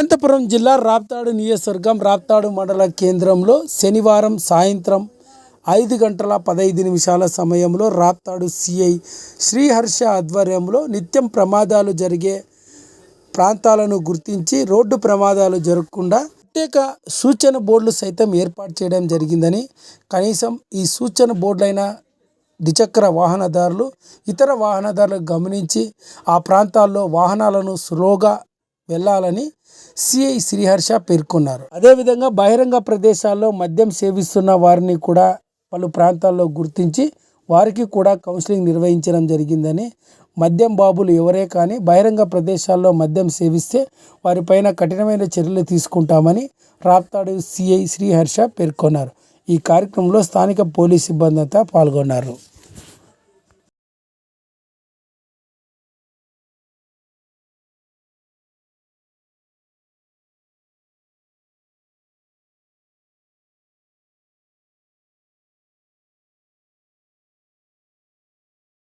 అనంతపురం జిల్లా రాప్తాడు నియోజకవర్గం రాప్తాడు మండల కేంద్రంలో శనివారం సాయంత్రం ఐదు గంటల పదహైదు నిమిషాల సమయంలో రాప్తాడు సిఐ శ్రీహర్ష ఆధ్వర్యంలో నిత్యం ప్రమాదాలు జరిగే ప్రాంతాలను గుర్తించి రోడ్డు ప్రమాదాలు జరగకుండా ప్రత్యేక సూచన బోర్డులు సైతం ఏర్పాటు చేయడం జరిగిందని కనీసం ఈ సూచన బోర్డులైన ద్విచక్ర వాహనదారులు ఇతర వాహనదారులు గమనించి ఆ ప్రాంతాల్లో వాహనాలను స్లోగా వెళ్ళాలని సిఐ శ్రీహర్ష పేర్కొన్నారు. అదేవిధంగా బహిరంగ ప్రదేశాల్లో మద్యం సేవిస్తున్న వారిని కూడా పలు ప్రాంతాల్లో గుర్తించి వారికి కూడా కౌన్సిలింగ్ నిర్వహించడం జరిగిందని మద్యం బాబులు ఎవరే కానీ బహిరంగ ప్రదేశాల్లో మద్యం సేవిస్తే వారిపైన కఠినమైన చర్యలు తీసుకుంటామని రాప్తాడు సిఐ శ్రీహర్ష పేర్కొన్నారు. ఈ కార్యక్రమంలో స్థానిక పోలీస్ సిబ్బంది అంతా పాల్గొన్నారు.